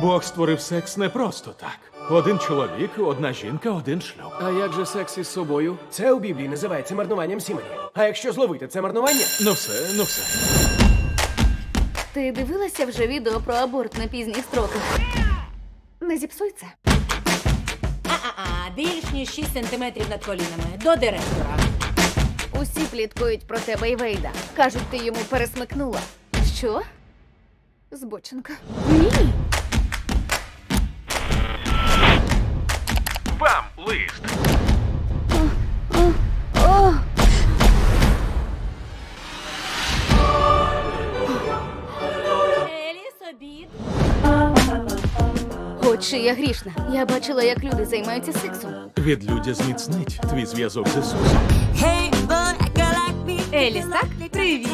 Бог створив секс не просто так. Один чоловік, одна жінка, один шлюб. А як же секс із собою? Це у Біблії називається марнуванням сімені. А якщо зловити це марнування? Ну все, ну все. Ти дивилася вже відео про аборт на пізніх строках? Не зіпсуй це. А-а-а, більш ніж 6 сантиметрів над колінами. До директора. Усі пліткують про тебе і Вейда. Кажуть, ти йому пересмикнула. Що? Збоченка. Ні. Лист. Еліс, обід. Хоч і я грішна. Я бачила, як люди займаються сексом. Від людя зміцнить твій зв'язок з Ісусом. Еліс, так? Привіт.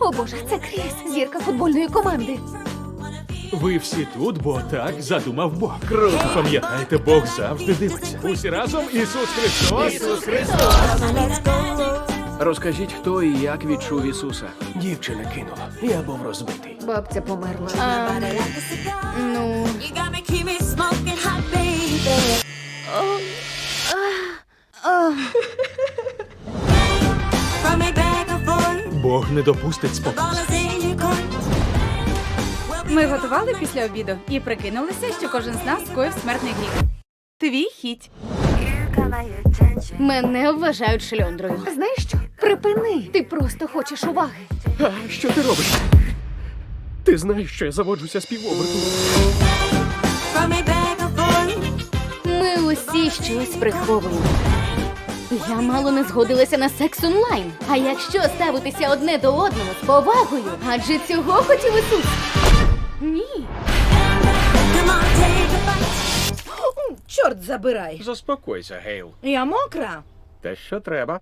О боже, це Кріс, зірка футбольної команди. Ви всі тут, бо так задумав Бог. Круто. Пам'ятайте, Бог завжди дивиться. Усі разом Ісус Христос. Ісус Христос. Розкажіть, хто і як відчув Ісуса. Дівчина кинула. Я був розбитий. Бабця померла. А, ну, Бог не допустить спокус. Ми готували після обіду і прикинулися, що кожен з нас скоїв смертний гріх. Твій хіть. мене вважають шльондрою. Знаєш що? Припини. Ти просто хочеш уваги. А що ти робиш? Ти знаєш, що я заводжуся з півоберту. Ми усі щось приховуємо. Я мало не згодилася на секс онлайн. А якщо ставитися одне до одного з повагою, адже цього хотів Ісус. Ні. Чорт забирай. Заспокойся, Гейл. Я мокра. Те, що треба.